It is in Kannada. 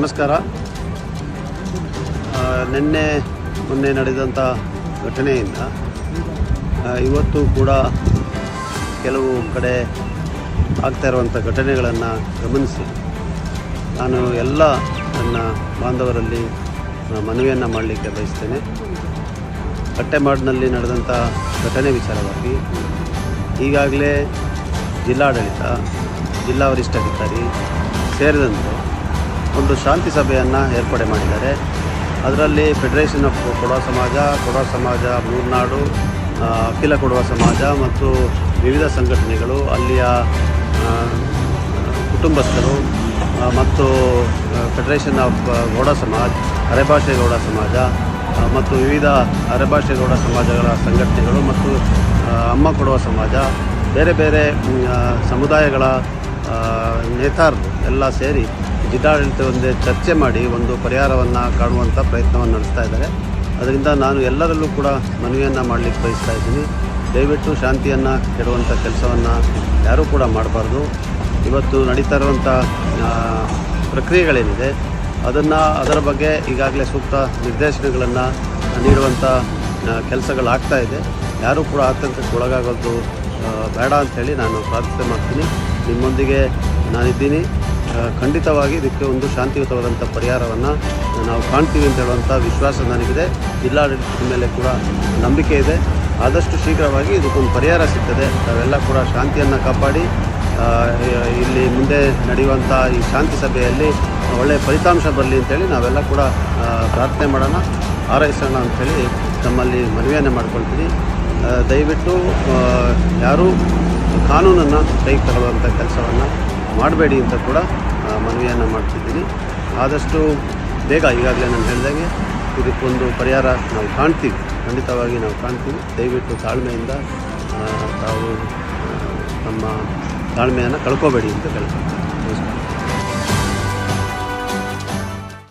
ನಮಸ್ಕಾರ. ನಿನ್ನೆ ಮೊನ್ನೆ ನಡೆದಂಥ ಘಟನೆಯಿಂದ ಇವತ್ತು ಕೂಡ ಕೆಲವು ಕಡೆ ಆಗ್ತಾ ಇರುವಂಥ ಘಟನೆಗಳನ್ನು ಗಮನಿಸಿ. ನಾನು ಎಲ್ಲ ನನ್ನ ಬಾಂಧವರಲ್ಲಿ ಮನವಿಯನ್ನು ಮಾಡಲಿಕ್ಕೆ ಬಯಸ್ತೇನೆ. ಕಟ್ಟೆಮಾಡಿನಲ್ಲಿ ನಡೆದಂಥ ಘಟನೆ ವಿಚಾರವಾಗಿ ಈಗಾಗಲೇ ಜಿಲ್ಲಾಡಳಿತ, ಜಿಲ್ಲಾ ವರಿಷ್ಠಾಧಿಕಾರಿ ಸೇರಿದಂತೆ ಒಂದು ಶಾಂತಿ ಸಭೆಯನ್ನು ಏರ್ಪಡೆ ಮಾಡಿದ್ದಾರೆ. ಅದರಲ್ಲಿ ಫೆಡರೇಷನ್ ಆಫ್ ಕೊಡವ ಸಮಾಜ ಕೊಡ ಸಮಾಜ, ಮೂರ್ನಾಡು ಅಖಿಲ ಕೊಡುವ ಸಮಾಜ ಮತ್ತು ವಿವಿಧ ಸಂಘಟನೆಗಳು, ಅಲ್ಲಿಯ ಕುಟುಂಬಸ್ಥರು ಮತ್ತು ಫೆಡರೇಷನ್ ಆಫ್ ಗೌಡ ಸಮಾಜ್, ಅರೆಭಾಷೆ ಗೌಡ ಸಮಾಜ ಮತ್ತು ವಿವಿಧ ಅರೆಭಾಷೆ ಗೌಡ ಸಮಾಜಗಳ ಸಂಘಟನೆಗಳು ಮತ್ತು ಅಮ್ಮ ಕೊಡುವ ಸಮಾಜ, ಬೇರೆ ಬೇರೆ ಸಮುದಾಯಗಳ ನೇತಾರರು ಎಲ್ಲ ಸೇರಿ ಜಿಲ್ಲಾಡಳಿತ ಒಂದೇ ಚರ್ಚೆ ಮಾಡಿ ಒಂದು ಪರಿಹಾರವನ್ನು ಕಾಣುವಂಥ ಪ್ರಯತ್ನವನ್ನು ನಡೆಸ್ತಾ ಇದ್ದಾರೆ. ಅದರಿಂದ ನಾನು ಎಲ್ಲರಲ್ಲೂ ಕೂಡ ಮನವಿಯನ್ನು ಮಾಡಲಿಕ್ಕೆ ಬಯಸ್ತಾ ಇದ್ದೀನಿ. ದಯವಿಟ್ಟು ಶಾಂತಿಯನ್ನು ಕೆಡುವಂಥ ಕೆಲಸವನ್ನು ಯಾರೂ ಕೂಡ ಮಾಡಬಾರ್ದು. ಇವತ್ತು ನಡೀತಾ ಇರುವಂಥ ಪ್ರಕ್ರಿಯೆಗಳೇನಿದೆ, ಅದನ್ನು ಅದರ ಬಗ್ಗೆ ಈಗಾಗಲೇ ಸೂಕ್ತ ನಿರ್ದೇಶನಗಳನ್ನು ನೀಡುವಂಥ ಕೆಲಸಗಳಾಗ್ತಾ ಇದೆ. ಯಾರೂ ಕೂಡ ಆತಂಕಕ್ಕೆ ಒಳಗಾಗೋದು ಬೇಡ ಅಂಥೇಳಿ ನಾನು ಪ್ರಾರ್ಥನೆ ಮಾಡ್ತೀನಿ. ನಿಮ್ಮೊಂದಿಗೆ ನಾನಿದ್ದೀನಿ. ಖಂಡಿತವಾಗಿ ಇದಕ್ಕೆ ಒಂದು ಶಾಂತಿಯುತವಾದಂಥ ಪರಿಹಾರವನ್ನು ನಾವು ಕಾಣ್ತೀವಿ ಅಂತ ಹೇಳುವಂಥ ವಿಶ್ವಾಸ ನನಗಿದೆ. ಜಿಲ್ಲಾಡಳಿತದ ಮೇಲೆ ಕೂಡ ನಂಬಿಕೆ ಇದೆ. ಆದಷ್ಟು ಶೀಘ್ರವಾಗಿ ಇದಕ್ಕೊಂದು ಪರಿಹಾರ ಸಿಗ್ತದೆ. ನಾವೆಲ್ಲ ಕೂಡ ಶಾಂತಿಯನ್ನು ಕಾಪಾಡಿ ಇಲ್ಲಿ ಮುಂದೆ ನಡೆಯುವಂಥ ಈ ಶಾಂತಿ ಸಭೆಯಲ್ಲಿ ಒಳ್ಳೆಯ ಫಲಿತಾಂಶ ಬರಲಿ ಅಂತೇಳಿ ನಾವೆಲ್ಲ ಕೂಡ ಪ್ರಾರ್ಥನೆ ಮಾಡೋಣ. ಹಾರೈಸೋಣ ಅಂಥೇಳಿ ತಮ್ಮಲ್ಲಿ ಮನವಿಯನ್ನು ಮಾಡ್ಕೊಳ್ತೀನಿ ದಯವಿಟ್ಟು ಯಾರೂ ಕಾನೂನನ್ನು ಕೈ ತಗೊಳ್ಳುವಂಥ ಕೆಲಸವನ್ನು ಮಾಡಬೇಡಿ ಅಂತ ಕೂಡ ಮನವಿಯನ್ನು ಮಾಡ್ತಿದ್ದೀನಿ. ಆದಷ್ಟು ಬೇಗ ಈಗಾಗಲೇ ನಾನು ಹೇಳಿದಾಗೆ ಇದಕ್ಕೊಂದು ಪರಿಹಾರ ನಾವು ಕಾಣ್ತೀವಿ. ಖಂಡಿತವಾಗಿ ನಾವು ಕಾಣ್ತೀವಿ. ದಯವಿಟ್ಟು ತಾಳ್ಮೆಯಿಂದ ತಾವು ನಮ್ಮ ತಾಳ್ಮೆಯನ್ನು ಕಳ್ಕೋಬೇಡಿ ಅಂತ ಕೇಳ್ತೀನಿ